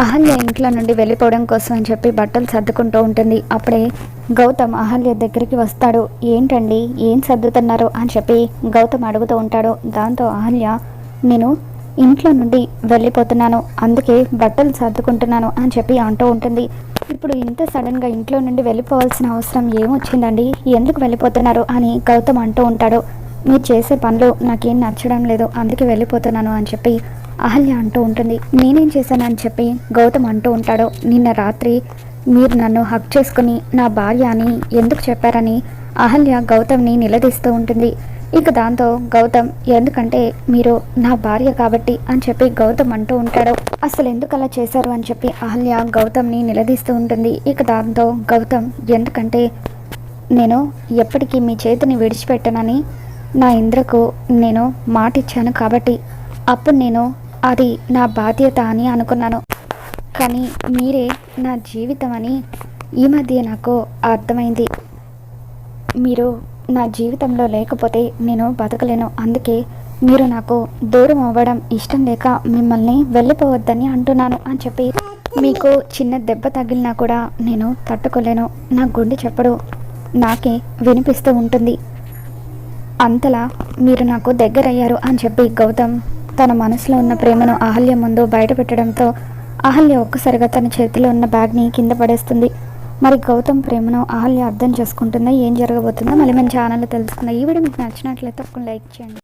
అహల్య ఇంట్లో నుండి వెళ్ళిపోవడం కోసం అని చెప్పి బట్టలు సర్దుకుంటూ ఉంటుంది. అప్పుడే గౌతమ్ అహల్య దగ్గరికి వస్తాడు. ఏంటండి? ఏం సర్దుతున్నారు? అని చెప్పి గౌతమ్ అడుగుతూ ఉంటాడు. దాంతో అహల్య నేను ఇంట్లో నుండి వెళ్ళిపోతున్నాను. అందుకే బట్టలు సర్దుకుంటున్నాను అని చెప్పి అంటూ ఉంటుంది. ఇప్పుడు ఇంత సడన్గా ఇంట్లో నుండి వెళ్ళిపోవాల్సిన అవసరం ఏమొచ్చిందండి? ఎందుకు వెళ్ళిపోతున్నారు? అని గౌతమ్ అంటూ ఉంటాడు. మీరు చేసే పనులు నాకేం నచ్చడం లేదు. అందుకే వెళ్ళిపోతున్నాను అని చెప్పి అహల్య అంటూ ఉంటుంది. నేనేం చేశానని చెప్పి గౌతమ్ అంటూ ఉంటాడు. నిన్న రాత్రి మీరు నన్ను హక్ చేసుకుని నా భార్య అని ఎందుకు చెప్పారని అహల్య గౌతమ్ని నిలదీస్తూ ఉంటుంది. ఇక దాంతో గౌతమ్ ఎందుకంటే మీరు నా భార్య కాబట్టి అని చెప్పి గౌతమ్ అంటూ ఉంటాడు. అసలు ఎందుకు అలా చేశారు? అని చెప్పి అహల్య గౌతమ్ని నిలదీస్తూ ఉంటుంది. ఇక దాంతో గౌతమ్ ఎందుకంటే నేను ఎప్పటికీ మీ చేతిని విడిచిపెట్టనని నా ఇంద్రకు నేను మాట ఇచ్చాను కాబట్టి అప్పుడు నేను అది నా బాధ్యత అని అనుకున్నాను. కానీ మీరే నా జీవితం అని ఈ మధ్య నాకు అర్థమైంది. మీరు నా జీవితంలో లేకపోతే నేను బతకలేను. అందుకే మీరు నాకు దూరం అవ్వడం ఇష్టం లేక మిమ్మల్ని వెళ్ళిపోవద్దని అంటున్నాను అని చెప్పి మీకు చిన్న దెబ్బ తగిలినా కూడా నేను తట్టుకోలేను. నా గుండె చెప్పడు నాకే వినిపిస్తూ ఉంటుంది. అంతలా మీరు నాకు దగ్గరయ్యారు అని చెప్పి గౌతమ్ తన మనసులో ఉన్న ప్రేమను అహల్య ముందు బయటపెట్టడంతో అహల్య ఒక్కసారిగా తన చేతిలో ఉన్న బ్యాగ్ని కింద పడేస్తుంది. మరి గౌతమ్ ప్రేమను అహల్య అర్థం చేసుకుంటుందా? ఏం జరగబోతుందో మళ్ళీ మన ఛానల్లో తెలుసుకుందాం. ఈ వీడియో మీకు నచ్చినట్లయితే ఒక లైక్ చేయండి.